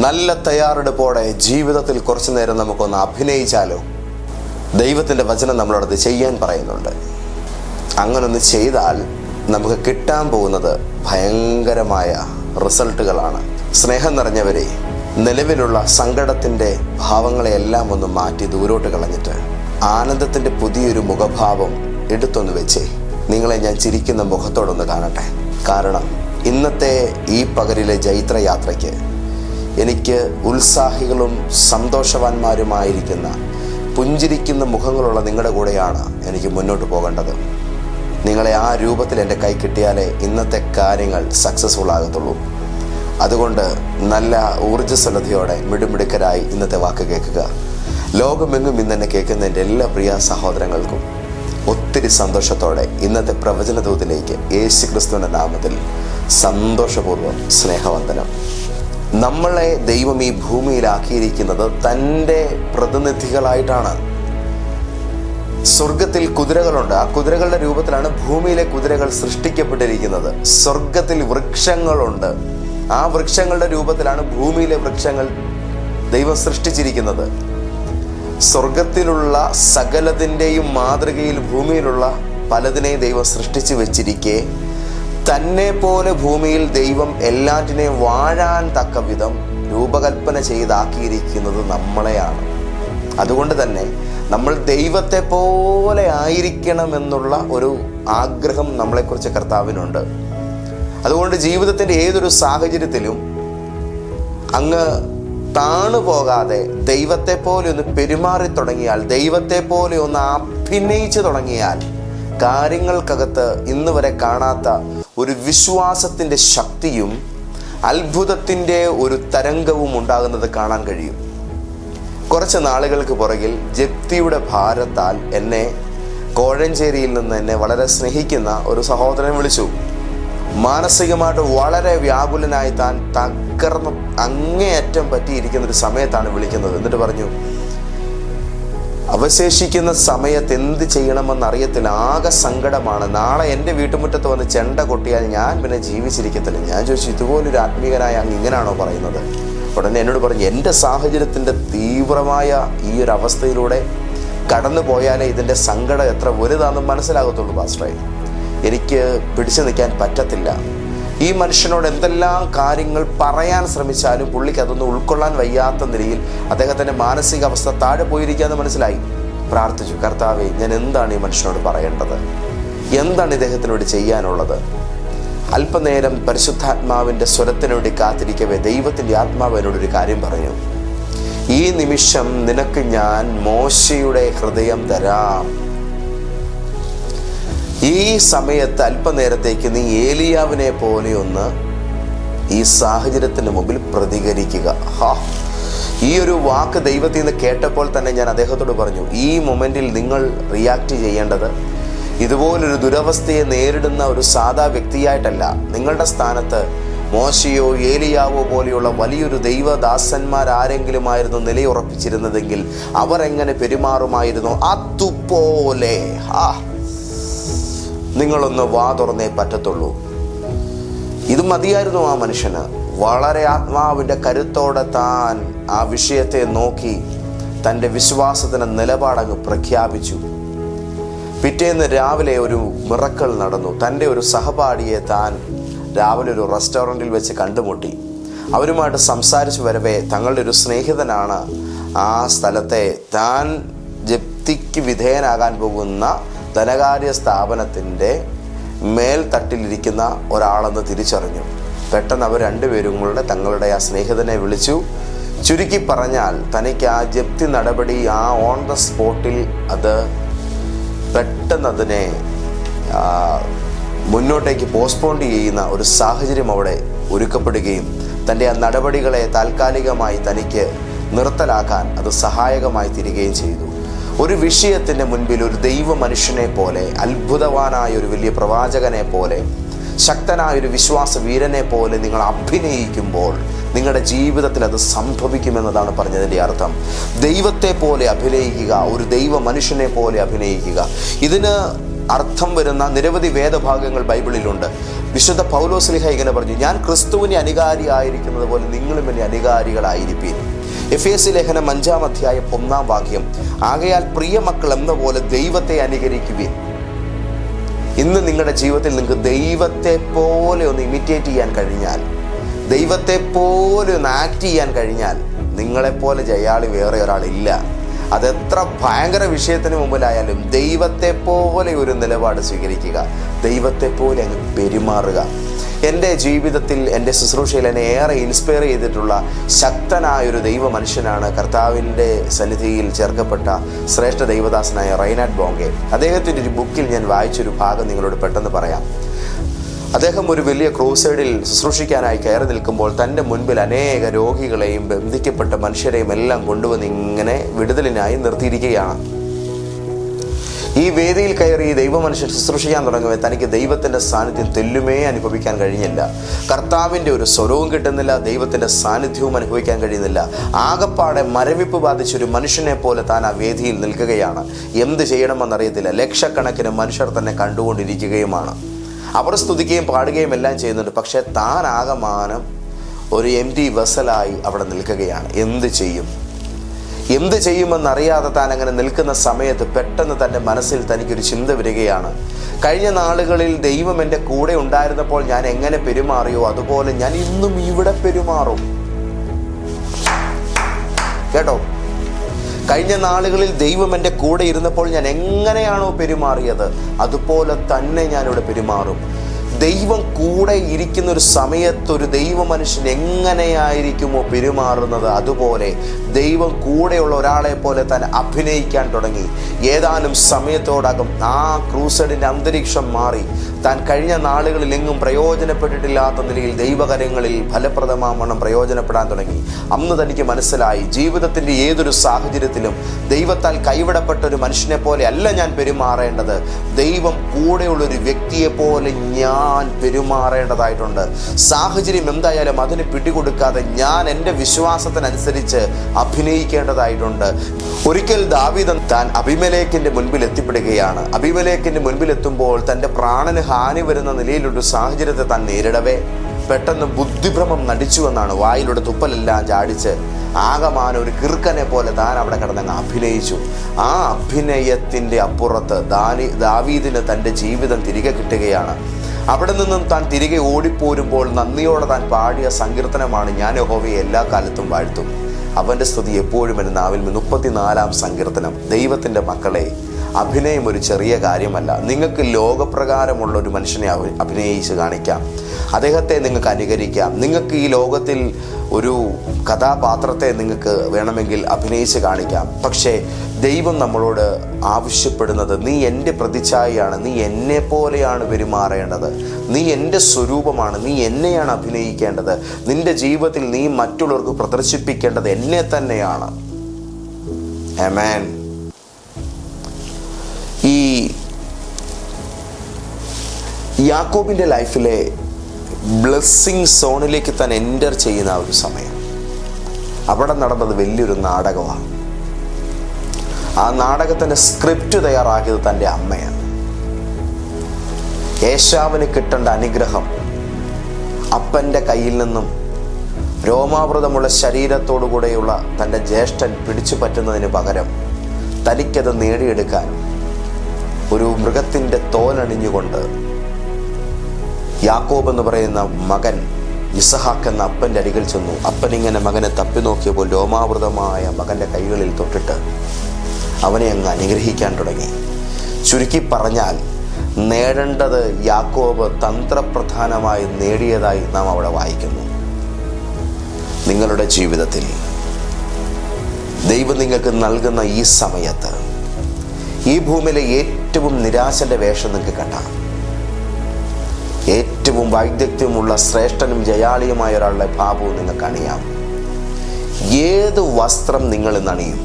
നല്ല തയ്യാറെടുപ്പോടെ ജീവിതത്തിൽ കുറച്ചു നേരം നമുക്കൊന്ന് അഭിനയിച്ചാലോ? ദൈവത്തിന്റെ വചനം നമ്മളോടത് ചെയ്യാൻ പറയുന്നുണ്ട്. അങ്ങനൊന്ന് ചെയ്താൽ നമുക്ക് കിട്ടാൻ പോകുന്നത് ഭയങ്കരമായ റിസൾട്ടുകളാണ്. സ്നേഹം നിറഞ്ഞവരെ നിലവിലുള്ള സങ്കടത്തിന്റെ ഭാവങ്ങളെയെല്ലാം ഒന്ന് മാറ്റി ദൂരോട്ട് കളഞ്ഞിട്ട് ആനന്ദത്തിന്റെ പുതിയൊരു മുഖഭാവം എടുത്തൊന്ന് വെച്ചേ. നിങ്ങളെ ഞാൻ ചിരിക്കുന്ന മുഖത്തോടൊന്ന് കാണട്ടെ. കാരണം ഇന്നത്തെ ഈ പകലിലെ ജൈത്രയാത്രയ്ക്ക് എനിക്ക് ഉത്സാഹികളും സന്തോഷവാന്മാരുമായിരിക്കുന്ന പുഞ്ചിരിക്കുന്ന മുഖങ്ങളുള്ള നിങ്ങളുടെ കൂടെയാണ് എനിക്ക് മുന്നോട്ട് പോകേണ്ടത്. നിങ്ങളെ ആ രൂപത്തിൽ എന്റെ കൈ കിട്ടിയാലേ ഇന്നത്തെ കാര്യങ്ങൾ സക്സസ്ഫുൾ ആകത്തുള്ളൂ. അതുകൊണ്ട് നല്ല ഊർജസ്വലതയോടെ മിടുമിടുക്കരായി ഇന്നത്തെ വാക്ക് കേൾക്കുക. ലോകമെങ്ങും ഇന്ന് എന്നെ കേൾക്കുന്ന എന്റെ എല്ലാ പ്രിയ സഹോദരങ്ങൾക്കും ഒത്തിരി സന്തോഷത്തോടെ ഇന്നത്തെ പ്രവചന ദൂതിലേക്ക് യേശു ക്രിസ്തുവിന്റെ നാമത്തിൽ സന്തോഷപൂർവം സ്നേഹവന്ദനം. നമ്മളെ ദൈവം ഈ ഭൂമിയിലാക്കിയിരിക്കുന്നത് തന്റെ പ്രതിനിധികളായിട്ടാണ്. സ്വർഗത്തിൽ കുതിരകളുണ്ട്. ആ കുതിരകളുടെ രൂപത്തിലാണ് ഭൂമിയിലെ കുതിരകൾ സൃഷ്ടിക്കപ്പെട്ടിരിക്കുന്നത്. സ്വർഗത്തിൽ വൃക്ഷങ്ങളുണ്ട്. ആ വൃക്ഷങ്ങളുടെ രൂപത്തിലാണ് ഭൂമിയിലെ വൃക്ഷങ്ങൾ ദൈവം സൃഷ്ടിച്ചിരിക്കുന്നത്. സ്വർഗത്തിലുള്ള സകലതിന്റെയും മാതൃകയിൽ ഭൂമിയിലുള്ള പലതിനെയും ദൈവം സൃഷ്ടിച്ചു വെച്ചിരിക്കെ തന്നെ പോലെ ഭൂമിയിൽ ദൈവം എല്ലാറ്റിനെയും വാഴാൻ തക്ക വിധം രൂപകൽപ്പന ചെയ്താക്കിയിരിക്കുന്നത് നമ്മളെയാണ്. അതുകൊണ്ട് തന്നെ നമ്മൾ ദൈവത്തെ പോലെ ആയിരിക്കണം എന്നുള്ള ഒരു ആഗ്രഹം നമ്മളെക്കുറിച്ച് കർത്താവിനുണ്ട്. അതുകൊണ്ട് ജീവിതത്തിന്റെ ഏതൊരു സാഹചര്യത്തിലും അങ്ങ് താണു പോകാതെ ദൈവത്തെ പോലെ ഒന്ന് പെരുമാറി തുടങ്ങിയാൽ ദൈവത്തെ പോലെ ഒന്ന് അഭിനയിച്ചു തുടങ്ങിയാൽ കാര്യങ്ങൾക്കകത്ത് ഇന്ന് വരെ കാണാത്ത ഒരു വിശ്വാസത്തിന്റെ ശക്തിയും അത്ഭുതത്തിന്റെ ഒരു തരംഗവും ഉണ്ടാകുന്നത് കാണാൻ കഴിയും. കുറച്ച് നാളുകൾക്ക് പുറകിൽ ജപ്തിയുടെ ഭാരത്താൽ എന്നെ കോഴഞ്ചേരിയിൽ നിന്ന് എന്നെ വളരെ സ്നേഹിക്കുന്ന ഒരു സഹോദരൻ വിളിച്ചു. മാനസികമായിട്ട് വളരെ വ്യാകുലനായി താൻ തകർന്ന് അങ്ങേയറ്റം പറ്റിയിരിക്കുന്ന ഒരു സമയത്താണ് വിളിക്കുന്നത്. എന്നിട്ട് പറഞ്ഞു അവശേഷിക്കുന്ന സമയത്ത് എന്ത് ചെയ്യണമെന്ന് അറിയത്തില്ല. ആകെ സങ്കടമാണ്. നാളെ എന്റെ വീട്ടുമുറ്റത്ത് വന്ന് ചെണ്ട കൊട്ടിയാൽ ഞാൻ പിന്നെ ജീവിച്ചിരിക്കത്തില്ല. ഞാൻ ചോദിച്ചു ഇതുപോലൊരു ആത്മീയനായ അങ്ങ് ഇങ്ങനെയാണോ പറയുന്നത്? ഉടനെ എന്നോട് പറഞ്ഞു എന്റെ സാഹചര്യത്തിന്റെ തീവ്രമായ ഈ ഒരു അവസ്ഥയിലൂടെ കടന്നു പോയാലേ ഇതിന്റെ സങ്കടം എത്ര വലുതാണെന്ന് മനസ്സിലാകത്തുള്ളൂ പാസ്റ്ററെ. എനിക്ക് പിടിച്ചു നിൽക്കാൻ പറ്റത്തില്ല. ഈ മനുഷ്യനോട് എന്തെല്ലാം കാര്യങ്ങൾ പറയാൻ ശ്രമിച്ചാലും പുള്ളിക്ക് അതൊന്നും ഉൾക്കൊള്ളാൻ വയ്യാത്ത നിലയിൽ അദ്ദേഹത്തിന്റെ മാനസികാവസ്ഥ താഴെ പോയിരിക്കാന്ന് മനസ്സിലായി. പ്രാർത്ഥിച്ചു കർത്താവെ ഞാൻ എന്താണ് ഈ മനുഷ്യനോട് പറയേണ്ടത്? എന്താണ് ഇദ്ദേഹത്തിനോട് ചെയ്യാനുള്ളത്? അല്പനേരം പരിശുദ്ധാത്മാവിന്റെ സ്വരത്തിന് വേണ്ടി കാത്തിരിക്കവേ ദൈവത്തിന്റെ ആത്മാവ് എന്നോടൊരു കാര്യം പറഞ്ഞു ഈ നിമിഷം നിനക്ക് ഞാൻ മോശയുടെ ഹൃദയം തരാം. ഈ സമയത്ത് അല്പനേരത്തേക്ക് നീ ഏലിയാവിനെ പോലെ ഒന്ന് ഈ സാഹചര്യത്തിന് മുമ്പിൽ പ്രതികരിക്കുക. ഹാ. ഈ ഒരു വാക്ക് ദൈവത്തിൽ നിന്ന് കേട്ടപ്പോൾ തന്നെ ഞാൻ അദ്ദേഹത്തോട് പറഞ്ഞു ഈ മൊമെന്റിൽ നിങ്ങൾ റിയാക്ട് ചെയ്യേണ്ടത് ഇതുപോലൊരു ദുരവസ്ഥയെ നേരിടുന്ന ഒരു സാധാ വ്യക്തിയായിട്ടല്ല. നിങ്ങളുടെ സ്ഥാനത്ത് മോശയോ ഏലിയാവോ പോലെയുള്ള വലിയൊരു ദൈവദാസന്മാരാരെങ്കിലും ആയിരുന്നു നിലയുറപ്പിച്ചിരുന്നതെങ്കിൽ അവർ എങ്ങനെ പെരുമാറുമായിരുന്നു? അതുപോലെ. ആ നിങ്ങളൊന്ന് വാ തുറന്നേ പറ്റത്തുള്ളൂ. ഇത് മതിയായിരുന്നു ആ മനുഷ്യന്. വളരെ ആത്മാവിന്റെ കരുത്തോടെ താൻ ആ വിഷയത്തെ നോക്കി തന്റെ വിശ്വാസത്തിന് നിലപാടങ്ങ് പ്രഖ്യാപിച്ചു. പിറ്റേന്ന് രാവിലെ ഒരു മിറക്കൾ നടന്നു. തന്റെ ഒരു സഹപാഠിയെ താൻ രാവിലെ ഒരു റെസ്റ്റോറന്റിൽ വെച്ച് കണ്ടുമുട്ടി. അവരുമായിട്ട് സംസാരിച്ചു വരവേ തങ്ങളുടെ ഒരു സ്നേഹിതനാണ് ആ സ്ഥലത്തെ താൻ ജപ്തിക്ക് വിധേയനാകാൻ പോകുന്ന ധനകാര്യ സ്ഥാപനത്തിന്റെ മേൽത്തട്ടിലിരിക്കുന്ന ഒരാളെന്ന് തിരിച്ചറിഞ്ഞു. പെട്ടെന്ന് അവർ രണ്ടുപേരും കൂടെ തങ്ങളുടെ ആ സ്നേഹിതനെ വിളിച്ചു. ചുരുക്കി പറഞ്ഞാൽ തനിക്ക് ആ ജപ്തി നടപടി ആ ഓൺ ദ സ്പോട്ടിൽ അത് പെട്ടെന്ന് അതിനെ മുന്നോട്ടേക്ക് പോസ്റ്റ്പോണ്ട് ചെയ്യുന്ന ഒരു സാഹചര്യം അവിടെ ഒരുക്കപ്പെടുകയും തന്റെ ആ നടപടികളെ താൽക്കാലികമായി തനിക്ക് നിർത്തലാക്കാൻ അത് സഹായകമായി തീരുകയും ചെയ്തു. ഒരു വിഷയത്തിന്റെ മുൻപിൽ ഒരു ദൈവ മനുഷ്യനെ പോലെ അത്ഭുതവാനായ ഒരു വലിയ പ്രവാചകനെ പോലെ ശക്തനായ ഒരു വിശ്വാസ വീരനെ പോലെ നിങ്ങൾ അഭിനയിക്കുമ്പോൾ നിങ്ങളുടെ ജീവിതത്തിൽ അത് സംഭവിക്കുമെന്നതാണ് പറഞ്ഞതിന്റെ അർത്ഥം. ദൈവത്തെ പോലെ അഭിനയിക്കുക ഒരു ദൈവ മനുഷ്യനെ പോലെ അഭിനയിക്കുക. ഇതിന് അർത്ഥം വരുന്ന നിരവധി വേദഭാഗങ്ങൾ ബൈബിളിലുണ്ട്. വിശുദ്ധ പൗലോസ്ലിഹ ഇങ്ങനെ പറഞ്ഞു ഞാൻ ക്രിസ്തുവിന് അനുകാരിയായിരിക്കുന്നത് പോലെ നിങ്ങളും എന്റെ അനുകാരികളായിരിക്കും എഫ് എസ് ലേഖനം അഞ്ചാം അധ്യായം ഒന്നാം വാക്യം. ആകയാൽ പ്രിയ മക്കൾ എന്ന പോലെ ദൈവത്തെ അനുകരിക്കുവിൻ. ഇന്ന് നിങ്ങളുടെ ജീവിതത്തിൽ നിങ്ങൾക്ക് ദൈവത്തെ പോലെ ഒന്ന് ഇമിറ്റേറ്റ് ചെയ്യാൻ കഴിഞ്ഞാൽ ദൈവത്തെ പോലെ ഒന്ന് ആക്ട് ചെയ്യാൻ കഴിഞ്ഞാൽ നിങ്ങളെപ്പോലെ ജയാളി വേറെ ഒരാളില്ല അതെത്ര ഭയങ്കര വിഷയത്തിന് മുമ്പിലായാലും ദൈവത്തെ പോലെ ഒരു നിലപാട് സ്വീകരിക്കുക ദൈവത്തെ പോലെ അങ്ങ് പെരുമാറുക. എന്റെ ജീവിതത്തിൽ എന്റെ ശുശ്രൂഷയിൽ എന്നെ ഏറെ ഇൻസ്പയർ ചെയ്തിട്ടുള്ള ശക്തനായൊരു ദൈവ മനുഷ്യനാണ് കർത്താവിന്റെ സന്നിധിയിൽ ചേർക്കപ്പെട്ട ശ്രേഷ്ഠ ദൈവദാസനായ റൈനാഡ് ബോങ്കെ അദ്ദേഹത്തിന്റെ ഒരു ബുക്കിൽ ഞാൻ വായിച്ചൊരു ഭാഗം നിങ്ങളോട് പെട്ടെന്ന് പറയാം. അദ്ദേഹം ഒരു വലിയ ക്രൂസൈഡിൽ ശുശ്രൂഷിക്കാനായി കയറി നിൽക്കുമ്പോൾ തന്റെ മുൻപിൽ അനേക രോഗികളെയും ബന്ധിക്കപ്പെട്ട മനുഷ്യരെയും എല്ലാം കൊണ്ടുവന്ന് ഇങ്ങനെ വിടുതലിനായി നിർത്തിയിരിക്കുകയാണ്. ഈ വേദിയിൽ കയറി ദൈവമനുഷ്യൻ ശുശ്രൂഷിക്കാൻ തുടങ്ങുമ്പോൾ തനിക്ക് ദൈവത്തിന്റെ സാന്നിധ്യം തെല്ലുമേ അനുഭവിക്കാൻ കഴിഞ്ഞില്ല. കർത്താവിന്റെ ഒരു സ്വരവും കിട്ടുന്നില്ല ദൈവത്തിന്റെ സാന്നിധ്യവും അനുഭവിക്കാൻ കഴിയുന്നില്ല. ആകപ്പാടെ മരവിപ്പ് ബാധിച്ച ഒരു മനുഷ്യനെ പോലെ താൻ ആ വേദിയിൽ നിൽക്കുകയാണ്. എന്ത് ചെയ്യണമെന്നറിയത്തില്ല. ലക്ഷക്കണക്കിന് മനുഷ്യർ തന്നെ കണ്ടുകൊണ്ടിരിക്കുകയുമാണ്. അവർ സ്തുതിക്കുകയും പാടുകയും എല്ലാം ചെയ്യുന്നുണ്ട്. പക്ഷേ താൻ ആകമാനം ഒരു എം ടി വെസലായി അവിടെ നിൽക്കുകയാണ്. എന്ത് ചെയ്യും? എന്ത് ചെയ്യുമെന്നറിയാതെ താൻ അങ്ങനെ നിൽക്കുന്ന സമയത്ത് പെട്ടെന്ന് തന്റെ മനസ്സിൽ തനിക്കൊരു ചിന്ത വരികയാണ്. കഴിഞ്ഞ നാളുകളിൽ ദൈവം എന്റെ കൂടെ ഉണ്ടായിരുന്നപ്പോൾ ഞാൻ എങ്ങനെ പെരുമാറിയോ അതുപോലെ ഞാൻ ഇന്നും ഇവിടെ പെരുമാറും. കേട്ടോ? കഴിഞ്ഞ നാളുകളിൽ ദൈവം എന്റെ കൂടെ ഇരുന്നപ്പോൾ ഞാൻ എങ്ങനെയാണോ പെരുമാറിയത് അതുപോലെ തന്നെ ഞാനിവിടെ പെരുമാറും. ദൈവം കൂടെ ഇരിക്കുന്ന ഒരു സമയത്ത് ഒരു ദൈവ മനുഷ്യൻ എങ്ങനെയായിരിക്കുമോ പെരുമാറുന്നത് അതുപോലെ ദൈവം കൂടെയുള്ള ഒരാളെ പോലെ താൻ അഭിനയിക്കാൻ തുടങ്ങി. ഏതാനും സമയത്തോടകം ആ ക്രൂസഡിന്റെ അന്തരീക്ഷം മാറി. താൻ കഴിഞ്ഞ നാളുകളിൽ എങ്ങും പ്രയോജനപ്പെട്ടിട്ടില്ലാത്ത നിലയിൽ ദൈവകരങ്ങളിൽ ഫലപ്രദമാവണ്ണം പ്രയോജനപ്പെടാൻ തുടങ്ങി. അന്ന് തനിക്ക് മനസ്സിലായി ജീവിതത്തിന്റെ ഏതൊരു സാഹചര്യത്തിലും ദൈവത്താൽ കൈവിടപ്പെട്ട ഒരു മനുഷ്യനെ പോലെ അല്ല ഞാൻ പെരുമാറേണ്ടത്. ദൈവം കൂടെയുള്ള ഒരു വ്യക്തിയെ പോലെ ഞാൻ പെരുമാറേണ്ടതായിട്ടുണ്ട്. സാഹചര്യം എന്തായാലും അതിന് പിടികൊടുക്കാതെ ഞാൻ എന്റെ വിശ്വാസത്തിനനുസരിച്ച് അഭിനയിക്കേണ്ടതായിട്ടുണ്ട്. ഒരിക്കൽ ദാവീദൻ താൻ അഭിമലേഖിന്റെ മുൻപിൽ എത്തിപ്പെടുകയാണ്. അഭിമലേഖിന്റെ മുൻപിൽ എത്തുമ്പോൾ തന്റെ പ്രാണന് ഹാനി വരുന്ന നിലയിലൊരു സാഹചര്യത്തെ താൻ നേരിടവേ. പെട്ടെന്ന് ബുദ്ധിഭ്രമം നടിച്ചു എന്നാണ് വായിലൂടെ തുപ്പലെല്ലാം ചാടിച്ച് ആകമാന ഒരു കിർക്കനെ പോലെ താൻ അവിടെ കിടന്നങ്ങ് അഭിനയിച്ചു. ആ അഭിനയത്തിന്റെ അപ്പുറത്ത് ദാനി ദാവീദിന് തന്റെ ജീവിതം തിരികെ കിട്ടുകയാണ്. അവിടെ നിന്നും താൻ തിരികെ ഓടിപ്പോരുമ്പോൾ നന്ദിയോടെ താൻ പാടിയ സങ്കീർത്തനമാണ് ഞാൻ യഹോവയെ എല്ലാ കാലത്തും വാഴ്ത്തും അവന്റെ സ്തുതി എപ്പോഴും എന്റെ നാവിൽ മുപ്പത്തിനാലാം സങ്കീർത്തനം. ദൈവത്തിന്റെ മക്കളെ അഭിനയം ഒരു ചെറിയ കാര്യമല്ല. നിങ്ങൾക്ക് ലോകപ്രകാരമുള്ള ഒരു മനുഷ്യനെ അഭി- അഭിനയിച്ച് കാണിക്കാം. അദ്ദേഹത്തെ നിങ്ങൾക്ക് അനുകരിക്കാം. നിങ്ങൾക്ക് ഈ ലോകത്തിൽ ഒരു കഥാപാത്രത്തെ നിങ്ങൾക്ക് വേണമെങ്കിൽ അഭിനയിച്ച് കാണിക്കാം. പക്ഷേ ദൈവം നമ്മളോട് ആവശ്യപ്പെടുന്നത് നീ എന്റെ പ്രതിച്ഛായയാണ്. നീ എന്നെ പോലെയാണ് പെരുമാറേണ്ടത്. നീ എന്റെ സ്വരൂപമാണ്. നീ എന്നെയാണ് അഭിനയിക്കേണ്ടത്. നിന്റെ ജീവിതത്തിൽ നീ മറ്റുള്ളവർക്ക് പ്രദർശിപ്പിക്കേണ്ടത് എന്നെ തന്നെയാണ്. Amen. യാക്കോബിന്റെ ലൈഫിലെ ബ്ലെസ്സിങ് സോണിലേക്ക് താൻ എന്റർ ചെയ്യുന്ന ആ ഒരു സമയം. അവിടെ നടന്നത് വലിയൊരു നാടകമാണ്. ആ നാടകത്തിന്റെ സ്ക്രിപ്റ്റ് തയ്യാറാക്കിയത് തന്റെ അമ്മയാണ്. യേശാവിന് കിട്ടേണ്ട അനുഗ്രഹം അപ്പന്റെ കയ്യിൽ നിന്നും രോമാവൃതമുള്ള ശരീരത്തോടുകൂടെയുള്ള തന്റെ ജ്യേഷ്ഠൻ പിടിച്ചു പറ്റുന്നതിന് പകരം തനിക്കത് നേടിയെടുക്കാൻ ഒരു മൃഗത്തിന്റെ തോലണിഞ്ഞുകൊണ്ട് യാക്കോബ് എന്ന് പറയുന്ന മകൻ ഇസഹാക്ക് എന്ന അപ്പന്റെ അരികിൽ ചെന്നു. അപ്പൻ ഇങ്ങനെ മകനെ തപ്പി നോക്കിയപ്പോൾ രോമാവൃതമായ മകന്റെ കൈകളിൽ തൊട്ടിട്ട് അവനെ അങ്ങ് അനുഗ്രഹിക്കാൻ തുടങ്ങി. ചുരുക്കി പറഞ്ഞാൽ നേടേണ്ടത് യാക്കോബ് തന്ത്രപ്രധാനമായി നേടിയതായി നാം അവിടെ വായിക്കുന്നു. നിങ്ങളുടെ ജീവിതത്തിൽ ദൈവം നിങ്ങൾക്ക് നൽകുന്ന ഈ സമയത്ത് ഈ ഭൂമിയിലെ ഏറ്റവും നിരാശന്റെ വേഷം നിങ്ങൾക്ക് കണ്ടാം ഏറ്റവും വൈദഗ്ധ്യമുള്ള ശ്രേഷ്ഠനും ജയാളിയുമായ ഒരാളുടെ ഭാവവും നിങ്ങൾക്ക് അണിയാം ഏത് വസ്ത്രം നിങ്ങൾ ഇന്ന് അണിയും.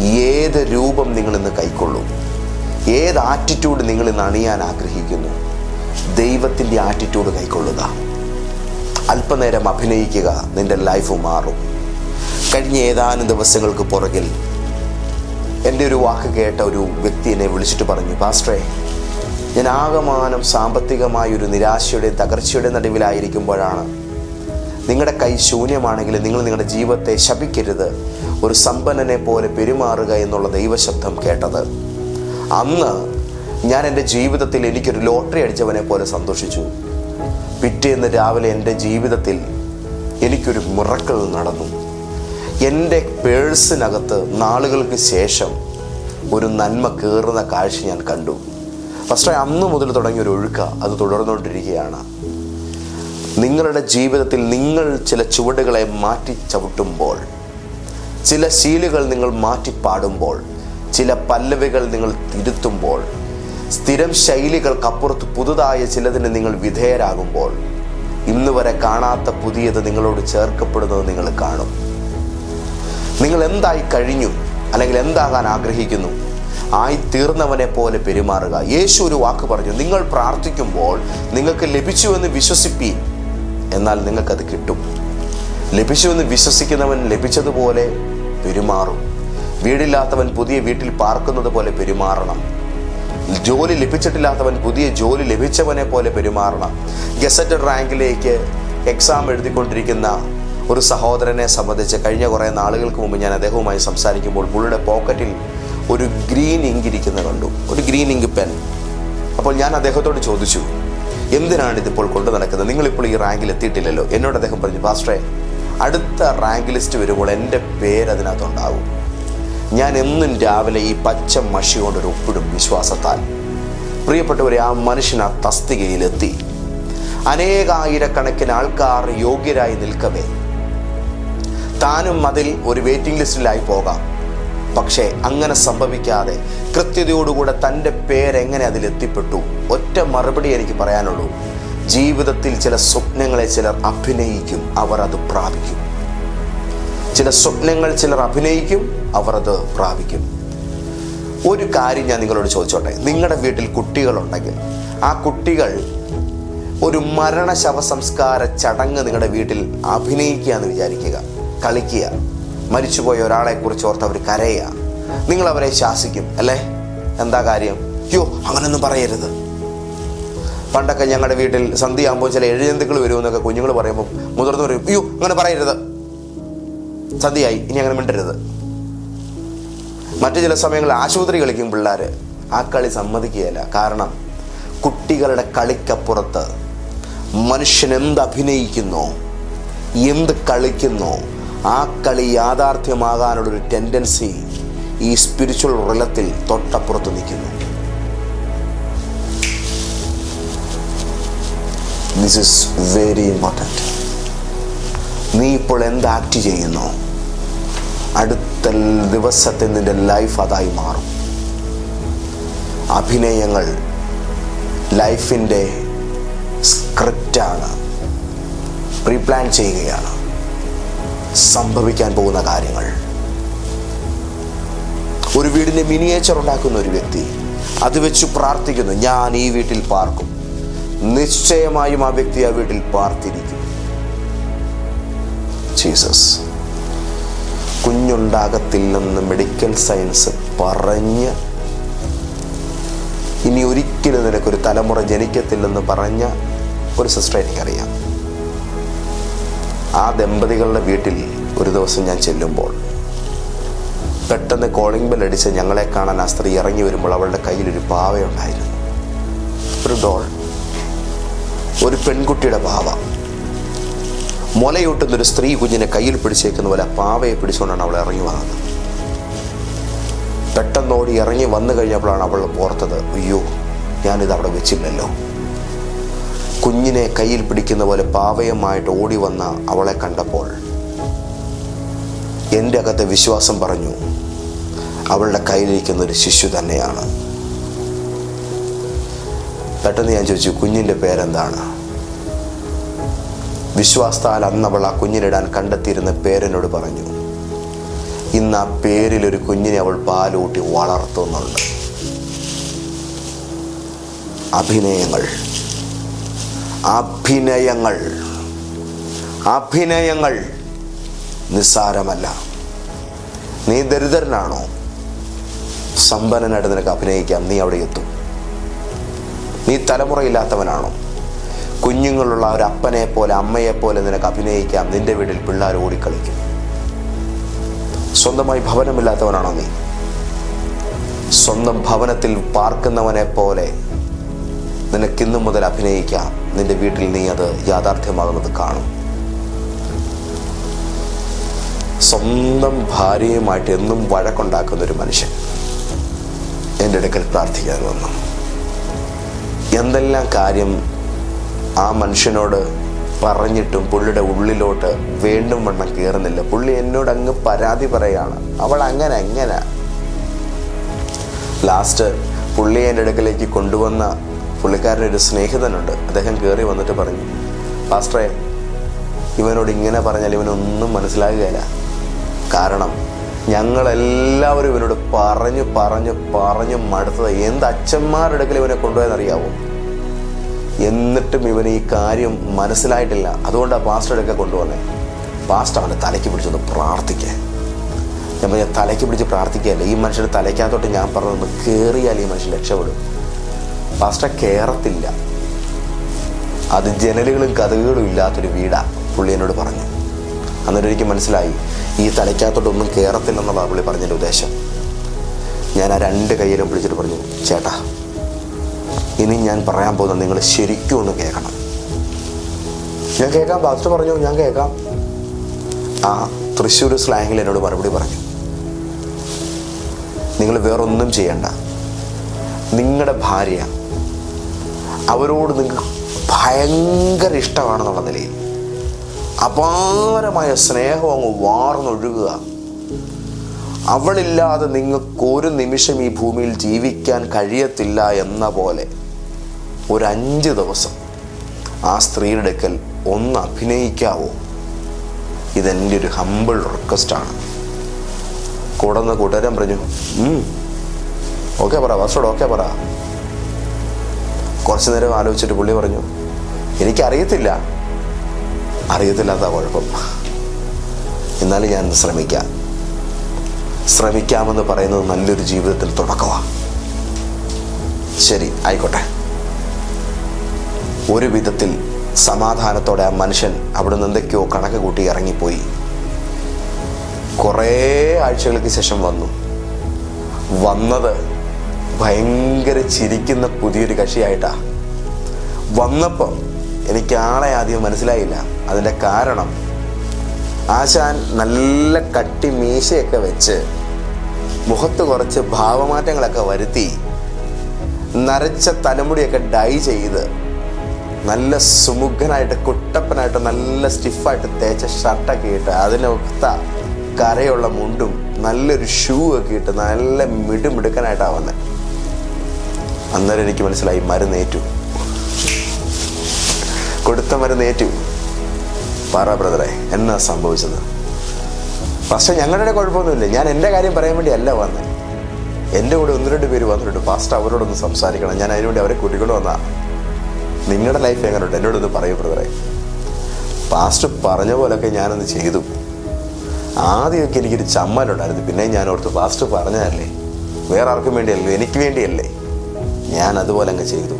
ഏത് രൂപം നിങ്ങൾ ഇന്ന് കൈക്കൊള്ളും. ഏത് ആറ്റിറ്റ്യൂഡ് നിങ്ങൾ ഇന്ന് അണിയാൻ ആഗ്രഹിക്കുന്നു. ദൈവത്തിന്റെ ആറ്റിറ്റ്യൂഡ് കൈക്കൊള്ളുക. അല്പനേരം അഭിനയിക്കുക നിന്റെ ലൈഫ് മാറും. കഴിഞ്ഞ ഏതാനും ദിവസങ്ങൾക്ക് പുറകിൽ എന്റെ ഒരു വാക്ക് കേട്ട ഒരു വ്യക്തി എന്നെ വിളിച്ചിട്ട് പറഞ്ഞു പാസ്റ്ററേ ഞാൻ ആകമാനം സാമ്പത്തികമായ ഒരു നിരാശയുടെ തകർച്ചയുടെ നടുവിലായിരിക്കുമ്പോഴാണ്. നിങ്ങളുടെ കൈ ശൂന്യമാണെങ്കിൽ നിങ്ങൾ നിങ്ങളുടെ ജീവിതത്തെ ശപിക്കരുത്. ഒരു സമ്പന്നനെ പോലെ പെരുമാറുക എന്നുള്ള ദൈവശബ്ദം കേട്ടത്. അന്ന് ഞാൻ എന്റെ ജീവിതത്തിൽ എനിക്കൊരു ലോട്ടറി അടിച്ചവനെ പോലെ സന്തോഷിച്ചു. പിറ്റേന്ന് രാവിലെ എന്റെ ജീവിതത്തിൽ എനിക്കൊരു മിറക്കൾ നടന്നു. എന്റെ പേഴ്സിനകത്ത് നാളുകൾക്ക് ശേഷം ഒരു നന്മ കയറുന്ന കാഴ്ച ഞാൻ കണ്ടു. ഫസ്റ്റ് അന്ന് മുതൽ തുടങ്ങിയ ഒരു ഒഴുക്ക അത് തുടർന്നുകൊണ്ടിരിക്കുകയാണ്. നിങ്ങളുടെ ജീവിതത്തിൽ നിങ്ങൾ ചില ചുവടുകളെ മാറ്റി ചവിട്ടുമ്പോൾ ചില ശീലുകൾ നിങ്ങൾ മാറ്റി പാടുമ്പോൾ ചില പല്ലവികൾ നിങ്ങൾ തിരുത്തുമ്പോൾ സ്ഥിരം ശൈലികൾക്കപ്പുറത്ത് പുതുതായ ചിലതിന് നിങ്ങൾ വിധേയരാകുമ്പോൾ ഇന്ന് വരെ കാണാത്ത പുതിയത് നിങ്ങളോട് ചേർക്കപ്പെടുന്നത് നിങ്ങൾ കാണും. നിങ്ങൾ എന്തായി കഴിഞ്ഞു? അല്ലെങ്കിൽ എന്താകാൻ ആഗ്രഹിക്കുന്നു? ആയി തീർന്നവനെ പോലെ പെരുമാറുക. യേശു ഒരു വാക്ക് പറഞ്ഞു നിങ്ങൾ പ്രാർത്ഥിക്കുമ്പോൾ നിങ്ങൾക്ക് ലഭിച്ചു എന്ന് വിശ്വസിപ്പീൻ എന്നാൽ നിങ്ങൾക്കത് കിട്ടും. ലഭിച്ചു എന്ന് വിശ്വസിക്കുന്നവൻ ലഭിച്ചതുപോലെ പെരുമാറും. വീടില്ലാത്തവൻ പുതിയ വീട്ടിൽ പാർക്കുന്നത് പോലെ പെരുമാറണം. ജോലി ലഭിച്ചിട്ടില്ലാത്തവൻ പുതിയ ജോലി ലഭിച്ചവനെ പോലെ പെരുമാറണം. ഗസറ്റഡ് റാങ്കിലേക്ക് എക്സാം എഴുതിക്കൊണ്ടിരിക്കുന്ന ഒരു സഹോദരനെ സംബന്ധിച്ച് കഴിഞ്ഞ കുറേ നാളുകൾക്ക് മുമ്പ് ഞാൻ അദ്ദേഹവുമായി സംസാരിക്കുമ്പോൾ പുള്ളിയുടെ പോക്കറ്റിൽ ഒരു ഗ്രീൻ ഇങ്ക് ഇരിക്കുന്ന കണ്ടു. ഒരു ഗ്രീൻ ഇങ്ക് പെൻ. അപ്പോൾ ഞാൻ അദ്ദേഹത്തോട് ചോദിച്ചു എന്തിനാണ് ഇതിപ്പോൾ കൊണ്ടു നടക്കുന്നത്? നിങ്ങളിപ്പോൾ ഈ റാങ്കിൽ എത്തിയിട്ടില്ലല്ലോ. എന്നോട് അദ്ദേഹം പറഞ്ഞു പാസ്റ്ററെ അടുത്ത റാങ്ക് ലിസ്റ്റ് വരുമ്പോൾ എന്റെ പേര് അതിനകത്തുണ്ടാവും. ഞാൻ എന്നും രാവിലെ ഈ പച്ച മഷി കൊണ്ടൊരു ഒപ്പിടും വിശ്വാസത്താൽ. പ്രിയപ്പെട്ടവരെ ആ മനുഷ്യൻ ആ തസ്തികയിലെത്തി. അനേകായിരക്കണക്കിന് ആൾക്കാർ യോഗ്യരായി നിൽക്കവേ. താനും അതിൽ ഒരു വെയിറ്റിംഗ് ലിസ്റ്റിലായി പോകാം. പക്ഷേ അങ്ങനെ സംഭവിക്കാതെ കൃത്യതയോടുകൂടെ തന്റെ പേരെങ്ങനെ അതിൽ എത്തിപ്പെട്ടു ഒറ്റ മറുപടി എനിക്ക് പറയാനുള്ളൂ. ജീവിതത്തിൽ ചില സ്വപ്നങ്ങളെ ചിലർ അഭിനയിക്കും അവർ അത് പ്രാപിക്കും. ചില സ്വപ്നങ്ങൾ ചിലർ അഭിനയിക്കും അവർ അത് പ്രാപിക്കും. ഒരു കാര്യം ഞാൻ നിങ്ങളോട് ചോദിച്ചോട്ടെ. നിങ്ങളുടെ വീട്ടിൽ കുട്ടികളുണ്ടെങ്കിൽ ആ കുട്ടികൾ ഒരു മരണ ശവസംസ്കാര ചടങ്ങ് നിങ്ങളുടെ വീട്ടിൽ അഭിനയിക്കുക എന്ന് വിചാരിക്കുക കളിക്കുക. മരിച്ചുപോയ ഒരാളെ കുറിച്ച് ഓർത്ത് അവർ കരയുക നിങ്ങൾ അവരെ ശാസിക്കും അല്ലേ? എന്താ കാര്യം? അയ്യോ അങ്ങനൊന്നും പറയരുത്. പണ്ടൊക്കെ ഞങ്ങളുടെ വീട്ടിൽ സന്ധ്യയാകുമ്പോൾ ചില എഴുജന്തുക്കൾ വരുമെന്നൊക്കെ കുഞ്ഞുങ്ങൾ പറയുമ്പോൾ മുതിർന്നു പറയും അയ്യോ അങ്ങനെ പറയരുത്. സന്ധ്യയായി ഇനി അങ്ങനെ മിണ്ടരുത്. മറ്റു ചില സമയങ്ങളിൽ ആശുപത്രി കളിക്കും പിള്ളേർ ആ കളി സമ്മതിക്കുകയില്ല. കാരണം കുട്ടികളുടെ കളിക്കപ്പുറത്ത് മനുഷ്യൻ എന്ത് അഭിനയിക്കുന്നോ? എന്ത് കളിക്കുന്നോ? ആ കളി യാഥാർത്ഥ്യമാകാനുള്ളൊരു ടെൻഡൻസി ഈ സ്പിരിച്വൽ റിലത്തിൽ തൊട്ടപ്പുറത്ത് നിൽക്കുന്നു. ദിസ് ഇസ് വെരി ഇമ്പോർട്ടന്റ് നീ ഇപ്പോൾ എന്ത് ആക്ട് ചെയ്യുന്നു? അടുത്ത ദിവസത്തെ നിന്റെ ലൈഫ് അതായി മാറും. അഭിനയങ്ങൾ ലൈഫിന്റെ സ്ക്രിപ്റ്റാണ് പ്രീപ്ലാൻ ചെയ്യുകയാണ്. സംഭവിക്കാൻ പോകുന്ന കാര്യങ്ങൾ. ഒരു വീടിന്റെ മിനിയേച്ചർ ഉണ്ടാക്കുന്ന ഒരു വ്യക്തി അത് വെച്ച് പ്രാർത്ഥിക്കുന്നു ഞാൻ ഈ വീട്ടിൽ പാർക്കും. നിശ്ചയമായും ആ വ്യക്തി ആ വീട്ടിൽ പാർത്തിരിക്കും. ജീസസ് കുഞ്ഞുണ്ടാകത്തില്ലെന്ന് മെഡിക്കൽ സയൻസ് പറഞ്ഞ് ഇനി ഒരിക്കലും നിനക്കൊരു തലമുറ ജനിക്കത്തില്ലെന്ന് പറഞ്ഞ ഒരു സിസ്റ്റർ എനിക്കറിയാം. ആ ദമ്പതികളുടെ വീട്ടിൽ ഒരു ദിവസം ഞാൻ ചെല്ലുമ്പോൾ പെട്ടെന്ന് കോളിംഗ് ബെൽ അടിച്ച് ഞങ്ങളെ കാണാൻ ആ സ്ത്രീ ഇറങ്ങി വരുമ്പോൾ അവളുടെ കയ്യിലൊരു പാവയുണ്ടായിരുന്നു ഒരു ഡോൾ ഒരു പെൺകുട്ടിയുടെ പാവ. മുലയൂട്ടുന്ന ഒരു സ്ത്രീ കുഞ്ഞിനെ കയ്യിൽ പിടിച്ചേക്കുന്ന പോലെ പാവയെ പിടിച്ചുകൊണ്ടാണ് അവൾ ഇറങ്ങി വന്നത്. പെട്ടെന്നോടി ഇറങ്ങി വന്നു കഴിഞ്ഞപ്പോഴാണ് അവൾ ഓർത്തത് അയ്യോ ഞാനിത് അവിടെ വെച്ചില്ലല്ലോ. കുഞ്ഞിനെ കയ്യിൽ പിടിക്കുന്ന പോലെ പാവയമായിട്ട് ഓടി വന്ന അവളെ കണ്ടപ്പോൾ എന്റെ അകത്തെ വിശ്വാസം പറഞ്ഞു അവളുടെ കയ്യിലിരിക്കുന്ന ഒരു ശിശു തന്നെയാണ്. പെട്ടെന്ന് ഞാൻ ചോദിച്ചു കുഞ്ഞിന്റെ പേരെന്താണ്? വിശ്വാസത്താൽ അന്ന് അവൾ ആ കുഞ്ഞിനിടാൻ കണ്ടെത്തിയിരുന്ന പേരനോട് പറഞ്ഞു. ഇന്ന് ആ പേരിലൊരു കുഞ്ഞിനെ അവൾ പാലൂട്ടി വളർത്തുന്നുണ്ട്. അഭിനയങ്ങൾ. അഭിനയങ്ങൾ. അഭിനയങ്ങൾ നിസ്സാരമല്ല. നീ ദരിദ്രനാണോ? സമ്പന്നനായിട്ട് നിനക്ക് അഭിനയിക്കാം. നീ അവിടെ എത്തും. നീ തലമുറയില്ലാത്തവനാണോ? കുഞ്ഞുങ്ങളുള്ള ഒരു അപ്പനെ പോലെ അമ്മയെ പോലെ നിനക്ക് അഭിനയിക്കാം. നിന്റെ വീട്ടിൽ പിള്ളേർ ഓടിക്കളിക്കും. സ്വന്തമായി ഭവനമില്ലാത്തവനാണോ നീ? സ്വന്തം ഭവനത്തിൽ പാർക്കുന്നവനെ പോലെ നിനക്കിന്നു മുതൽ അഭിനയിക്കാം. നിന്റെ വീട്ടിൽ നീ അത് യാഥാർത്ഥ്യമാകുന്നത് കാണും. സ്വന്തം ഭാര്യയുമായിട്ട് എന്നും വഴക്കുണ്ടാക്കുന്ന ഒരു മനുഷ്യൻ എന്റെ അടുക്കൽ പ്രാർത്ഥിക്കാൻ വന്നു. എന്തെല്ലാം കാര്യം ആ മനുഷ്യനോട് പറഞ്ഞിട്ടും പുള്ളിയുടെ ഉള്ളിലോട്ട് വീണ്ടും വണ്ണം കയറുന്നില്ല. പുള്ളി എന്നോട് അങ്ങ് പരാതി പറയാണ്. അവൾ അങ്ങനെ അങ്ങനെ. ലാസ്റ്റ് പുള്ളി എന്റെ അടുക്കലേക്ക് കൊണ്ടുവന്ന പുള്ളിക്കാരനൊരു സ്നേഹിതനുണ്ട്. അദ്ദേഹം കയറി വന്നിട്ട് പറഞ്ഞു പാസ്റ്ററെ ഇവനോട് ഇങ്ങനെ പറഞ്ഞാൽ ഇവനൊന്നും മനസ്സിലാകുകയില്ല. കാരണം ഞങ്ങളെല്ലാവരും ഇവനോട് പറഞ്ഞു പറഞ്ഞു പറഞ്ഞു മടുത്തത്. എന്ത് അച്ഛന്മാരുടെ അടുക്കൽ ഇവനെ കൊണ്ടുപോയെന്നറിയാവോ? എന്നിട്ടും ഇവന് ഈ കാര്യം മനസ്സിലായിട്ടില്ല. അതുകൊണ്ടാണ് പാസ്റ്ററുടെ ഒക്കെ കൊണ്ടുവന്നേ പാസ്റ്റർ അവന്റെ തലയ്ക്ക് പിടിച്ചൊന്ന് പ്രാർത്ഥിക്കുക ഞാൻ തലയ്ക്ക് പിടിച്ച് പ്രാർത്ഥിക്കുകയല്ല. ഈ മനുഷ്യന്റെ തലയ്ക്കകത്തോട്ട് ഞാൻ പറഞ്ഞൊന്ന് കയറിയാൽ ഈ മനുഷ്യൻ രക്ഷപ്പെടും. പാസ്റ്റർ കയറത്തില്ല അത് ജനലുകളും കഥകളും ഇല്ലാത്തൊരു വീടാണ് പുള്ളി എന്നോട് പറഞ്ഞു. അന്നേരം എനിക്ക് മനസ്സിലായി ഈ തലയ്ക്കകത്തോട്ടൊന്നും കയറത്തില്ലെന്നുള്ളതാണ് പുള്ളി പറഞ്ഞതിന്റെ ഉദ്ദേശം. ഞാൻ ആ രണ്ട് കയ്യിലും പിടിച്ചിട്ട് പറഞ്ഞു ചേട്ടാ ഇനി ഞാൻ പറയാൻ പോകുന്നത് നിങ്ങൾ ശരിക്കും ഒന്ന് കേൾക്കണം. ഞാൻ കേൾക്കാം പാസ്റ്റർ പറഞ്ഞു ഞാൻ കേൾക്കാം. ആ തൃശ്ശൂർ സ്ലാങ്ങിൽ എന്നോട് മറുപടി പറഞ്ഞു നിങ്ങൾ വേറൊന്നും ചെയ്യണ്ട. നിങ്ങളുടെ ഭാര്യ അവരോട് നിങ്ങൾക്ക് ഭയങ്കര ഇഷ്ടമാണെന്നുള്ള നിലയിൽ അപാരമായ സ്നേഹം അങ്ങ് വാർന്നൊഴുകുക. അവളില്ലാതെ നിങ്ങൾക്ക് ഒരു നിമിഷം ഈ ഭൂമിയിൽ ജീവിക്കാൻ കഴിയത്തില്ല എന്ന പോലെ ഒരു അഞ്ച് ദിവസം ആ സ്ത്രീയുടെ അടുക്കൽ ഒന്ന് അഭിനയിക്കാവോ? ഇതെന്റെ ഒരു ഹമ്പിൾ റിക്വസ്റ്റാണ് കൂടെ നിന്ന് കൂട്ടുകാരൻ പറഞ്ഞു ഓക്കെ പറ വാസോട് ഓക്കെ പറ. കുറച്ചു നേരം ആലോചിച്ചിട്ട് പുള്ളി പറഞ്ഞു എനിക്കറിയത്തില്ല. അറിയത്തില്ലാത്ത കുഴപ്പം. എന്നാലും ഞാൻ ശ്രമിക്കാം. ശ്രമിക്കാമെന്ന് പറയുന്നത് നല്ലൊരു ജീവിതത്തിൽ തുടക്കമാണ് ശരി ആയിക്കോട്ടെ. ഒരു വിധത്തിൽ സമാധാനത്തോടെ ആ മനുഷ്യൻ അവിടെ നിന്ന് എന്തൊക്കെയോ കണക്ക് കൂട്ടി ഇറങ്ങിപ്പോയി. കുറേ ആഴ്ചകൾക്ക് ശേഷം വന്നു. വന്നത് ഭയങ്കര ചിരിക്കുന്ന പുതിയൊരു കക്ഷിയായിട്ടാ. വന്നപ്പം എനിക്ക് ആളെ ആദ്യം മനസ്സിലായില്ല. അതിന്റെ കാരണം ആശാൻ നല്ല കട്ടി മീശയൊക്കെ വെച്ച് മുഖത്ത് കുറച്ച് ഭാവമാറ്റങ്ങളൊക്കെ വരുത്തി നരച്ച തലമുടിയൊക്കെ ഡൈ ചെയ്ത് നല്ല സുമുഖനായിട്ട് കുട്ടപ്പനായിട്ട് നല്ല സ്റ്റിഫായിട്ട് തേച്ച ഷർട്ടൊക്കെ ഇട്ട് അതിനൊത്ത കരയുള്ള മുണ്ടും നല്ലൊരു ഷൂ ഒക്കെ ഇട്ട് നല്ല മിടുമിടുക്കനായിട്ടാണ് വന്നത് അന്നേരം എനിക്ക് മനസ്സിലായി മരുന്നേറ്റു. കൊടുത്ത മരുന്നേറ്റു. പറ ബ്രദറെ എന്നാ സംഭവിച്ചത്? പക്ഷെ ഞങ്ങളുടെ കുഴപ്പമൊന്നുമില്ല. ഞാൻ എന്റെ കാര്യം പറയാൻ വേണ്ടി അല്ല വന്നത് എന്റെ കൂടെ ഒന്ന് രണ്ട് പേര് വന്നിട്ടുണ്ട്. ഫാസ്റ്റ് അവരോടൊന്ന് സംസാരിക്കണം. ഞാൻ അതിനുവേണ്ടി അവരെ കൂട്ടിക്കൊണ്ട് വന്നാ. നിങ്ങളുടെ ലൈഫ് എങ്ങനെയുണ്ട്? എന്നോടൊന്ന് പറയൂ ബ്രദറെ. പാസ്റ്റ് പറഞ്ഞ പോലൊക്കെ ഞാനൊന്ന് ചെയ്തു. ആദ്യമൊക്കെ എനിക്കൊരു ചമ്മലുണ്ടായിരുന്നു. പിന്നെ ഞാൻ ഓർത്ത് പാസ്റ്റ് പറഞ്ഞതല്ലേ? വേറെ ആർക്കും വേണ്ടിയല്ലോ എനിക്ക് വേണ്ടിയല്ലേ? ഞാൻ അതുപോലെ അങ്ങ് ചെയ്തു.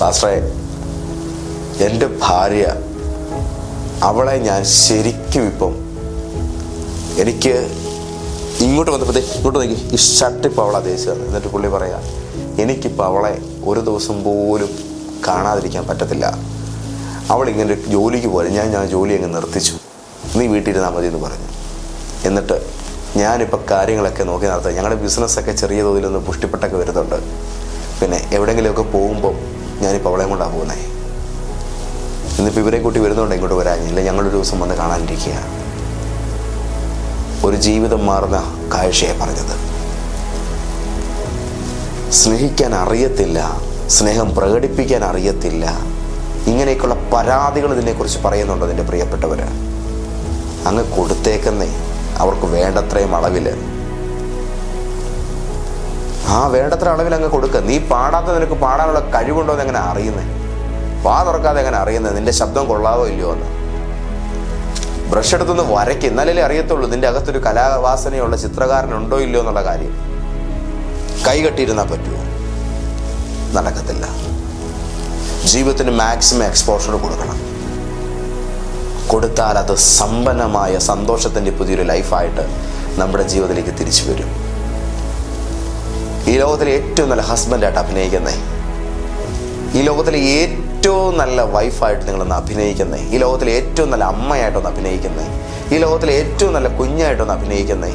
പാസ്റ്ററെ എന്റെ ഭാര്യ അവളെ ഞാൻ ശരിക്കും ഇപ്പം എനിക്ക് ഇങ്ങോട്ട് വന്നപ്പോഴത്തേ ഇങ്ങോട്ട് നോക്കി. ഈ ഷർട്ട് ഇപ്പോൾ അവളെ ദേശം എന്നിട്ട് പുള്ളി പറയാ എനിക്കിപ്പോൾ അവളെ ഒരു ദിവസം പോലും കാണാതിരിക്കാൻ പറ്റത്തില്ല. ഒരു ജോലിക്ക് പോലെ ഞാൻ ഞാൻ ജോലി അങ്ങ് നിർത്തിച്ചു. നീ വീട്ടിലിരുന്നാൽ മതി എന്ന് പറഞ്ഞു. എന്നിട്ട് ഞാനിപ്പോൾ കാര്യങ്ങളൊക്കെ നോക്കി നടത്തുക. ഞങ്ങളുടെ ബിസിനസ്സൊക്കെ ചെറിയ തോതിലൊന്ന് പുഷ്ടിപ്പെട്ടൊക്കെ വരുന്നുണ്ട്. പിന്നെ എവിടെയെങ്കിലുമൊക്കെ പോകുമ്പോൾ ഞാനിപ്പോൾ അവളെയും കൊണ്ടാണ് പോകുന്നത് ഇന്നിപ്പോൾ ഇവരെ കൂട്ടി വരുന്നുണ്ട് ഇങ്ങോട്ട് വരാനില്ല ഞങ്ങളൊരു ദിവസം വന്ന് കാണാനിരിക്കുക. ഒരു ജീവിതം മാറുന്ന കാഴ്ചയെ പറഞ്ഞത്. സ്നേഹിക്കാൻ അറിയത്തില്ല. സ്നേഹം പ്രകടിപ്പിക്കാൻ അറിയത്തില്ല. ഇങ്ങനെയൊക്കെയുള്ള പരാതികൾ ഇതിനെക്കുറിച്ച് പറയുന്നുണ്ട് അതിന്റെ പ്രിയപ്പെട്ടവർ അങ്ങ് കൊടുത്തേക്കുന്നേ. അവർക്ക് വേണ്ടത്രയും അളവിൽ ആ വേണ്ടത്ര അളവിൽ അങ്ങ് കൊടുക്കുക നീ പാടാത്ത നിനക്ക് പാടാനുള്ള കഴിവുണ്ടോ എന്ന് എങ്ങനെ അറിയുന്നത് വാ തുറക്കാതെ എങ്ങനെ അറിയുന്നത് നിന്റെ ശബ്ദം കൊള്ളാവോ ഇല്ലയോ എന്ന്. ബ്രഷ് എടുത്തൊന്ന് വരയ്ക്ക്. എന്നാലേ അറിയത്തുള്ളൂ. നിന്റെ അകത്തൊരു കലാവാസനയുള്ള ചിത്രകാരനുണ്ടോ ഇല്ലയോ എന്നുള്ള കാര്യം. കൈ കെട്ടിയിരുന്നാൽ പറ്റുമോ നടക്കത്തില്ല. ജീവിതത്തിന് മാക്സിമം എക്സ്പോഷർ കൊടുക്കണം. കൊടുത്താൽ അത് സമ്പന്നമായ സന്തോഷത്തിന്റെ പുതിയൊരു ലൈഫായിട്ട് നമ്മുടെ ജീവിതത്തിലേക്ക് തിരിച്ചു വരും. ഈ ലോകത്തിലെ ഏറ്റവും നല്ല ഹസ്ബൻഡായിട്ട് അഭിനയിക്കുന്നേ ഈ ലോകത്തിലെ ഏറ്റവും നല്ല വൈഫായിട്ട് നിങ്ങളൊന്ന് അഭിനയിക്കുന്നേ ഈ ലോകത്തിലെ ഏറ്റവും നല്ല അമ്മയായിട്ടൊന്ന് അഭിനയിക്കുന്നേ ഈ ലോകത്തിലെ ഏറ്റവും നല്ല കുഞ്ഞായിട്ടൊന്ന് അഭിനയിക്കുന്നേ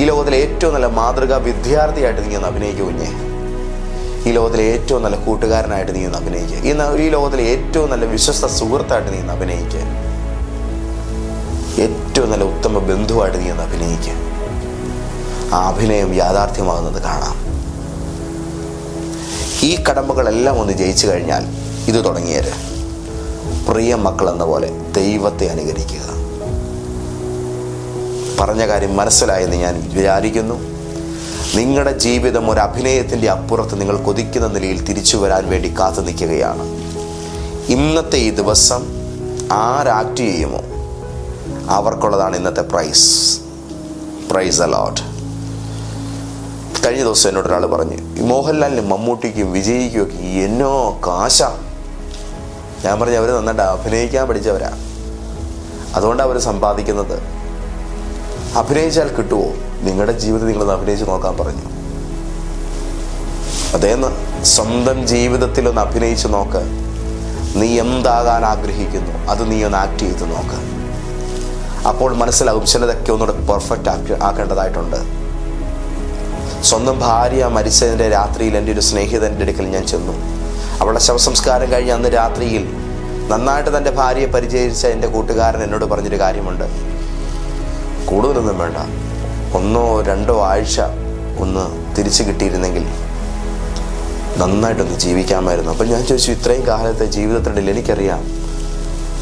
ഈ ലോകത്തിലെ ഏറ്റവും നല്ല മാതൃകാ വിദ്യാർത്ഥിയായിട്ട് നീ ഒന്ന് അഭിനയിക്കുക ഈ ലോകത്തിലെ ഏറ്റവും നല്ല കൂട്ടുകാരനായിട്ട് നീ ഒന്ന് അഭിനയിക്കുക ഈ ലോകത്തിലെ ഏറ്റവും നല്ല വിശ്വസ്ത സുഹൃത്തായിട്ട് നീ ഒന്ന് അഭിനയിക്കുക ഏറ്റവും നല്ല ഉത്തമ ബന്ധുവായിട്ട് നീ ഒന്ന് അഭിനയിക്കുക ആ അഭിനയം യാഥാർത്ഥ്യമാകുന്നത് കാണാം. ഈ കടമ്പകളെല്ലാം ഒന്ന് ജയിച്ചു കഴിഞ്ഞാൽ ഇത് തുടങ്ങിയത്. പ്രിയ മക്കൾ എന്ന പോലെ ദൈവത്തെ അനുകരിക്കുക. പറഞ്ഞ കാര്യം മനസ്സിലായെന്ന് ഞാൻ വിചാരിക്കുന്നു. നിങ്ങളുടെ ജീവിതം ഒരു അഭിനയത്തിന്റെ അപ്പുറത്ത് നിങ്ങൾ കൊതിക്കുന്ന നിലയിൽ തിരിച്ചു വരാൻ വേണ്ടി കാത്തു നിൽക്കുകയാണ്. ഇന്നത്തെ ഈ ദിവസം ആരാക്ട് ചെയ്യുമോ? അവർക്കുള്ളതാണ് ഇന്നത്തെ പ്രൈസ്. പ്രൈസ് അലോട്ട് കഴിഞ്ഞ ദിവസം എന്നോട് ഒരാൾ പറഞ്ഞു മോഹൻലാലിനും മമ്മൂട്ടിക്കും വിജയിക്കും ഒക്കെ എന്നോ കാശ. ഞാൻ പറഞ്ഞു അവർ നന്നായിട്ട് അഭിനയിക്കാൻ പഠിച്ചവരാ. അതുകൊണ്ടാണ് അവർ സമ്പാദിക്കുന്നത്. അഭിനയിച്ചാൽ കിട്ടുമോ നിങ്ങളുടെ ജീവിതം നിങ്ങളൊന്ന് അഭിനയിച്ച് നോക്കാൻ പറഞ്ഞു. അതേന്ന് സ്വന്തം ജീവിതത്തിൽ ഒന്ന് അഭിനയിച്ച് നോക്ക്. നീ എന്താകാൻ ആഗ്രഹിക്കുന്നു? അത് നീ ഒന്ന് ആക്ട് ചെയ്ത് നോക്ക്. അപ്പോൾ മനസ്സിലാവും ചിലതൊക്കെ ഒന്നുകൂടെ പെർഫെക്റ്റ് ആക്കി ആക്കേണ്ടതായിട്ടുണ്ട്. സ്വന്തം ഭാര്യ മരിച്ചതിന്റെ രാത്രിയിൽ എന്റെ ഒരു സ്നേഹിതന്റെ അടുക്കൽ ഞാൻ ചെന്നു. അവളുടെ ശവസംസ്കാരം കഴിഞ്ഞ് അന്ന് രാത്രിയിൽ നന്നായിട്ട് തന്റെ ഭാര്യയെ പരിചയിച്ച എന്റെ കൂട്ടുകാരൻ എന്നോട് പറഞ്ഞൊരു കാര്യമുണ്ട്. കൂടുതലൊന്നും വേണ്ട. ഒന്നോ രണ്ടോ ആഴ്ച ഒന്ന് തിരിച്ചു കിട്ടിയിരുന്നെങ്കിൽ നന്നായിട്ടൊന്ന് ജീവിക്കാമായിരുന്നു. അപ്പം ഞാൻ ചോദിച്ചു ഇത്രയും കാലത്തെ ജീവിതത്തിനിടയിൽ എനിക്കറിയാം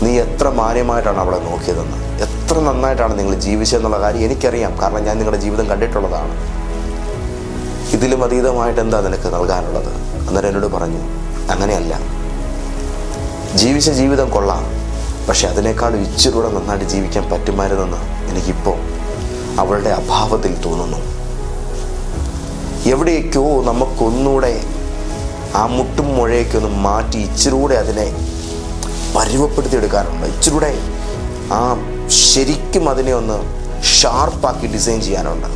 നീ എത്ര മാന്യമായിട്ടാണ് അവളെ നോക്കിയതെന്ന്? എത്ര നന്നായിട്ടാണ് നിങ്ങൾ ജീവിച്ചതെന്നുള്ള കാര്യം എനിക്കറിയാം. കാരണം ഞാൻ നിങ്ങളുടെ ജീവിതം കണ്ടിട്ടുള്ളതാണ്. ഇതിലും അതീതമായിട്ട് എന്താ നിനക്ക് നൽകാനുള്ളത്? അന്നേരം എന്നോട് പറഞ്ഞു അങ്ങനെയല്ല. ജീവിച്ച ജീവിതം കൊള്ളാം. പക്ഷെ അതിനേക്കാൾ ഇച്ചിരൂടെ നന്നായിട്ട് ജീവിക്കാൻ പറ്റുമായിരുന്നെന്ന് എനിക്കിപ്പോൾ അവളുടെ അഭാവത്തിൽ തോന്നുന്നു. എവിടെയൊക്കെയോ നമുക്കൊന്നുകൂടെ ആ മുട്ടും മുഴയൊക്കെ ഒന്ന് മാറ്റി ഇച്ചിരൂടെ അതിനെ പരുവപ്പെടുത്തി എടുക്കാനുണ്ട് ഇച്ചിരൂടെ ആ ശരിക്കും അതിനെ ഒന്ന് ഷാർപ്പാക്കി ഡിസൈൻ ചെയ്യാനുണ്ട്.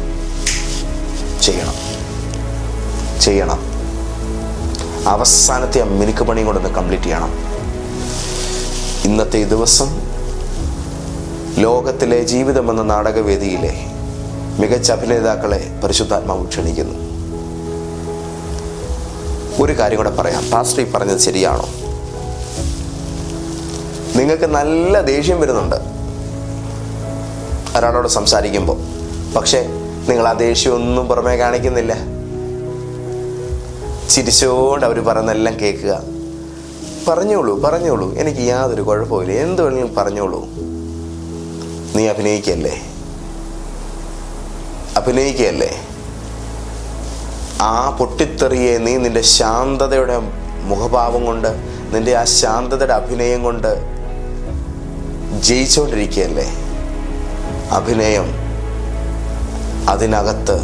ചെയ്യണം. ചെയ്യണം. അവസാനത്തെ ആ മിനുക്ക് പണിയും കൊണ്ടൊന്ന് കംപ്ലീറ്റ് ചെയ്യണം. ഇന്നത്തെ ദിവസം ലോകത്തിലെ ജീവിതം എന്ന നാടകവേദിയിലെ മികച്ച അഭിനേതാക്കളെ പരിശുദ്ധാത്മാവ് ക്ഷണിക്കുന്നു. ഒരു കാര്യം കൂടെ പറയാം. പാസ്റ്റർ ഈ പറഞ്ഞത് ശരിയാണോ? നിങ്ങൾക്ക് നല്ല ദേഷ്യം വരുന്നുണ്ട്. ഒരാളോട് സംസാരിക്കുമ്പോൾ പക്ഷേ നിങ്ങൾ ആ ദേഷ്യമൊന്നും പുറമേ കാണിക്കുന്നില്ല. ചിരിച്ചുകൊണ്ട് അവർ പറയുന്നെല്ലാം കേൾക്കുക. പറഞ്ഞോളൂ പറഞ്ഞോളൂ. എനിക്ക് യാതൊരു കുഴപ്പമില്ല എന്ത് വേണമെങ്കിലും പറഞ്ഞോളൂ. നീ അഭിനയിക്കല്ലേ? അഭിനയിക്കല്ലേ? ആ പൊട്ടിത്തെറിയെ നീ നിന്റെ ശാന്തതയുടെ മുഖഭാവം കൊണ്ട് നിന്റെ ആ ശാന്തതയുടെ അഭിനയം കൊണ്ട് ജയിച്ചുകൊണ്ടിരിക്കുകയല്ലേ അഭിനയം അതിനകത്ത്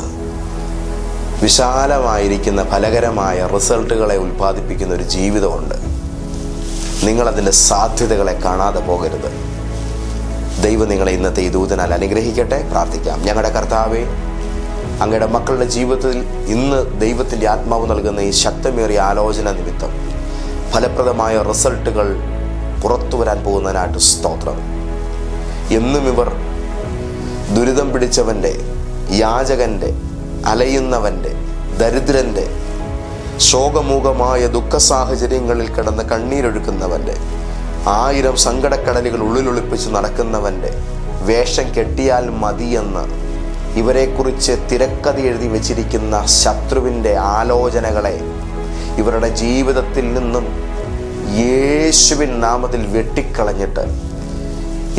വിശാലമായിരിക്കുന്ന ഫലകരമായ റിസൾട്ടുകളെ ഉൽപ്പാദിപ്പിക്കുന്ന ഒരു ജീവിതമുണ്ട്. നിങ്ങളതിന്റെ സാധ്യതകളെ കാണാതെ പോകരുത്. ദൈവം നിങ്ങളെ ഇന്നത്തെ ഈ ദൂതനാൽ അനുഗ്രഹിക്കട്ടെ. പ്രാർത്ഥിക്കാം. ഞങ്ങളുടെ കർത്താവെ അങ്ങയുടെ മക്കളുടെ ജീവിതത്തിൽ ഇന്ന് ദൈവത്തിന്റെ ആത്മാവ് നൽകുന്ന ഈ ശക്തമേറിയ ആലോചന നിമിത്തം ഫലപ്രദമായ റിസൾട്ടുകൾ പുറത്തു വരാൻ പോകുന്നതിനായിട്ട് സ്തോത്രം. എന്നും ഇവർ ദുരിതം പിടിച്ചവന്റെ യാചകന്റെ അലയുന്നവന്റെ ദരിദ്രന്റെ ശോകമൂകമായ ദുഃഖ സാഹചര്യങ്ങളിൽ കിടന്ന് കണ്ണീരൊഴുക്കുന്നവന്റെ ആയിരം സങ്കടക്കടലുകൾ ഉള്ളിലൊളിപ്പിച്ച് നടക്കുന്നവന്റെ വേഷം കെട്ടിയാൽ മതിയെന്ന് ഇവരെക്കുറിച്ച് തിരക്കഥ എഴുതി വച്ചിരിക്കുന്ന ശത്രുവിന്റെ ആലോചനകളെ ഇവരുടെ ജീവിതത്തിൽ നിന്നും യേശുവിൻ നാമത്തിൽ വെട്ടിക്കളഞ്ഞിട്ട്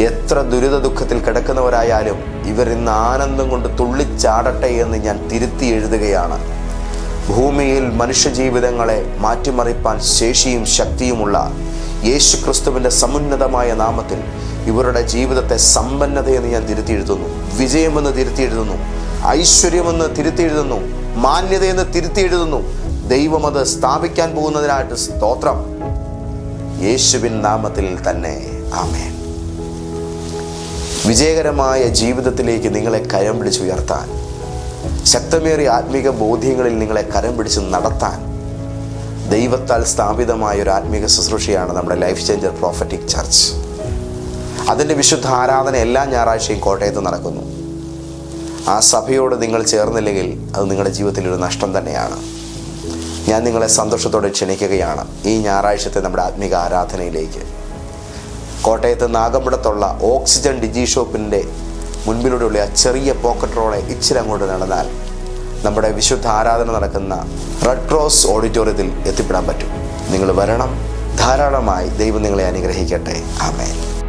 എത്ര ദുരിത ദുഃഖത്തിൽ കിടക്കുന്നവരായാലും ഇവർ ഇന്ന് ആനന്ദം കൊണ്ട് തുള്ളിച്ചാടട്ടെ എന്ന് ഞാൻ തിരുത്തി എഴുതുകയാണ്. ഭൂമിയിൽ മനുഷ്യജീവിതങ്ങളെ മാറ്റിമറിപ്പാൻ ശേഷിയും ശക്തിയുമുള്ള യേശു ക്രിസ്തുവിന്റെ സമുന്നതമായ നാമത്തിൽ ഇവരുടെ ജീവിതത്തെ സമ്പന്നതയെന്ന് ഞാൻ തിരുത്തി എഴുതുന്നു. വിജയമെന്ന് തിരുത്തി എഴുതുന്നു. ഐശ്വര്യമെന്ന് തിരുത്തി എഴുതുന്നു. മാന്യതയെന്ന് തിരുത്തി എഴുതുന്നു. ദൈവം അത് സ്ഥാപിക്കാൻ പോകുന്നതിനായിട്ട് സ്തോത്രം. യേശുവിൻ നാമത്തിൽ തന്നെ. ആമേൻ. വിജയകരമായ ജീവിതത്തിലേക്ക് നിങ്ങളെ കരം പിടിച്ചുയർത്താൻ ശക്തമേറിയ ആത്മീക ബോധ്യങ്ങളിൽ നിങ്ങളെ കരം പിടിച്ച് നടത്താൻ ദൈവത്താൽ സ്ഥാപിതമായ ഒരു ആത്മീക ശുശ്രൂഷയാണ് നമ്മുടെ ലൈഫ് ചേഞ്ചർ പ്രോഫറ്റിക് ചർച്ച് അതിന്റെ വിശുദ്ധ ആരാധന എല്ലാ ഞായറാഴ്ചയും കോട്ടയത്ത് നടക്കുന്നു. ആ സഭയോട് നിങ്ങൾ ചേർന്നില്ലെങ്കിൽ അത് നിങ്ങളുടെ ജീവിതത്തിൽ ഒരു നഷ്ടം തന്നെയാണ്. ഞാൻ നിങ്ങളെ സന്തോഷത്തോടെ ക്ഷണിക്കുകയാണ് ഈ ഞായറാഴ്ചത്തെ നമ്മുടെ ആത്മീക ആരാധനയിലേക്ക്. കോട്ടയത്ത് നാഗമ്പടത്തുള്ള ഓക്സിജൻ ഡിജി ഷോപ്പിന്റെ മുൻപിലൂടെയുള്ള ആ ചെറിയ പോക്കറ്റ് റോളെ ഇച്ചിരി അങ്ങോട്ട് നടന്നാൽ നമ്മുടെ വിശുദ്ധ ആരാധന നടക്കുന്ന റെഡ് ക്രോസ് ഓഡിറ്റോറിയത്തിൽ എത്തിപ്പെടാൻ പറ്റും. നിങ്ങൾ വരണം. ധാരാളമായി ദൈവം നിങ്ങളെ അനുഗ്രഹിക്കട്ടെ. ആമേൻ.